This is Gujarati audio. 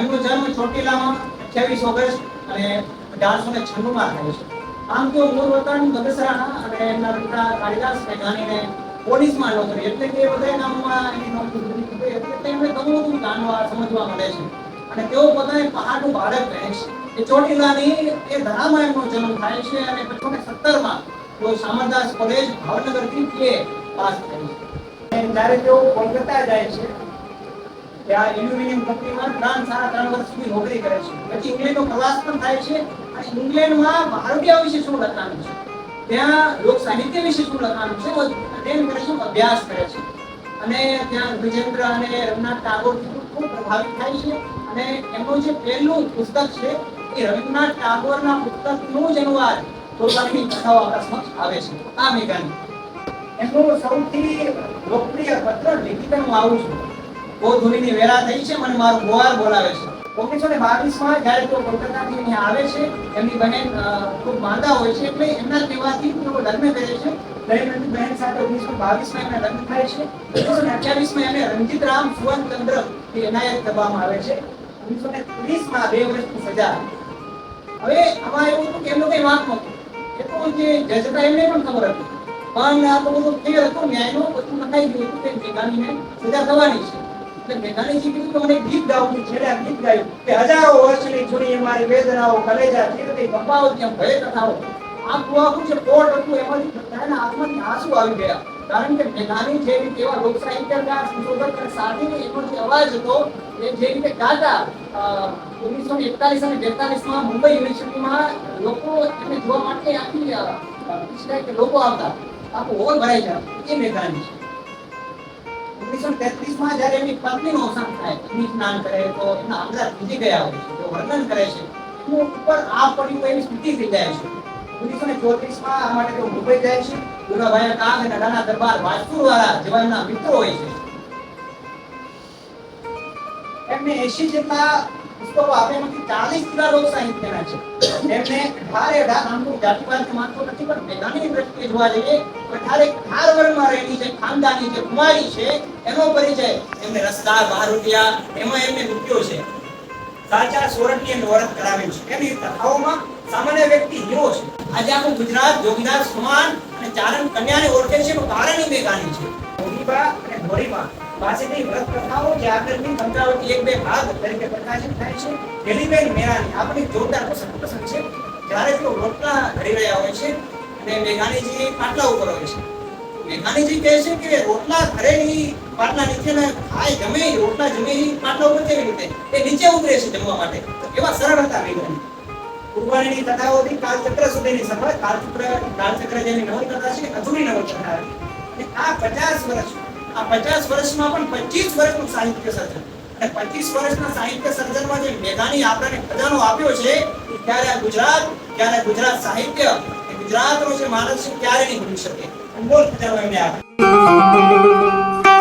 એમનો જન્મ ચોટીલામાં અઠ્યાવીસ ઓગસ્ટ અને અઢારસો ને છન્નું માં થયો છે. આમ તેઓ મૂળ વતન બગસરાના અને એમના પિતા કાલિદાસ મેઘાણીને પોલીસમાં નોકરી એટલે કે બધા નામમાં એની નોકરી એટલે એમને ઘણું બધું જાણવા સમજવા મળે છે. અને તેઓ પોતાને પહાડનું બાળક કહે છે. એ ચોટીલાની એ ધરામાં એમનો જન્મ થાય છે અને પછી ને સત્તરમાં તેઓ સામરદાસ કોલેજ ભાવનગરથી PA પાસ થાય છે. ત્યારે તેઓ કોલકાતા જાય છે. ત્યાં એલ્યુમિનિયમ કંપનીમાં ત્રણ સાડા ત્રણ વર્ષ સુધી નોકરી કરે છે. પછી ઇંગ્લેન્ડનો પ્રવાસ પણ થાય છે અને ઇંગ્લેન્ડમાં ભારતીય વિશે શું લખવાનું છે? ત્યાં લોક સાહિત્ય વિશે શું લખવાનું છે? અધ્યયન કરે છે અભ્યાસ કરે છે. અને ત્યાં વિજેન્દ્ર અને રઘુનાથ ટાગોરથી ખૂબ પ્રભાવિત થાય છે. અને એમનું જે પહેલું પુસ્તક છે એ રવિન્દ્રનાથ ટાગોરના પુસ્તકનું જ અનુવાદ પોતાની કથાઓ આપણા આવે છે. આ મેઘાની એમનું સૌથી લોકપ્રિય પત્ર લિખિતન આવું છું. બહુ ધૂળીની વેરા થઈ છે, મને મારો ગોવાર બોલાવે છે. ઓગણીસો ને બાવીસમાં જયારે તેઓ કોલકાતાથી અહીંયા આવે છે, એમની બહેન ખૂબ માંદા હોય છે, એટલે એમના કહેવાથી તેઓ લગ્ન કરે છે. દરેકની બહેન સાથે ઓગણીસો બાવીસમાં એમના લગ્ન થાય છે. ઓગણીસો ને અઠ્યાવીસમાં એમને રણજીતરામ સુવર્ણચંદ્ર એ એનાયત કરવામાં આવે છે. ઓગણીસો ને ત્રીસમાં બે વર્ષની સજા. હવે આમાં એવું હતું કે એમનો કઈ વાંક નહોતો. એ તો જે જજ હતા એમને પણ ખબર હતી. પણ આ તો બધું ક્લિયર હતું, ન્યાયનું બધું લખાઈ ગયું હતું, કે ગામીને સજા થવાની છે. મેઘાણીજી કીધું કે મને ગીત ગાવું છે. છેલ્લે ગીત ગાયું કે હજારો વર્ષની જૂની મારી વેદનાઓ કલેજા ચીરતી કંપાઓ ત્યાં ભય કથાઓ આખું આખું છે કોટ હતું એમાંથી બધાના આંખમાંથી આંસુ આવી ગયા. કારણ કે મેઘાણી જે રીતે લોક સાહિત્યકાર સંશોધક અને સાધીને એનો અવાજ હતો, એ જે રીતે ગાતા ઓગણીસો ને એકતાલીસ અને બેતાલીસમાં મુંબઈ યુનિવર્સિટીમાં લોકો એમને જોવા માટે આખી લોકો આવતા. આખું હોલ ભરાઈ જાય એ મેઘાણી છે આ પડ્યું એવી સ્થિતિ થઈ છે. ઓગણીસો ને ચોત્રીસમાં આ માટે તેઓ જાય છે. દુરાભાઈ કાગ અને નાના દરબાર વાસ્તુ વાળા જેવા મિત્રો હોય છે. એમને એસી જેટલા પુસ્તકો આપે એમાંથી 40 જેટલા લોક સાહિત્યના છે. એનો કથાઓમાં સામાન્ય વ્યક્તિ હીરો છે. આજે આખું ગુજરાત જોગીદાસ સમાન અને ચારણ કન્યાને ઓળખે છે એનું કારણ ઈ મેઘાણી છે. ભોગીબા અને ધોરીબા પાસેથી વ્રત કથાઓ જે આગળની પંચાવતી એક બે ભાગ તરીકે પ્રકાશિત થાય છે. હેલીબેન મેરાની આપણી જોરદાર પસંદ પસંદ છે. જ્યારે તેઓ રોટલા ઘડી રહ્યા હોય છે અને મેઘાણીજી પાટલા ઉપર હોય છે. મેઘાણીજી કહે છે કે રોટલા ઘરેની પાટલા નીચે ને ખાય જમે રોટલા જમે પાટલા ઉપર કેવી રીતે? એ નીચે ઉતરે છે જમવા માટે. એવા સરળ હતા મેઘાણી. કુરબાનીની કથાઓથી કાલચક્ર સુધીની સફર કાલચક્ર કાલચક્ર જેની નવલકથા છે, અધૂરી નવલકથા હતી. આ પચાસ વર્ષ આ પચાસ વર્ષમાં પણ પચીસ વર્ષનું સાહિત્ય સર્જન. અને પચીસ વર્ષના સાહિત્ય સર્જનમાં જે મેઘાણી આપણને ખજાનો આપ્યો છે, ત્યારે આ ગુજરાત, ત્યારે ગુજરાત સાહિત્ય ગુજરાતનો જે માણસ છે ક્યારે નહીં ભૂલી શકે. અનમોલ ખજાનો એમને આપ્યો.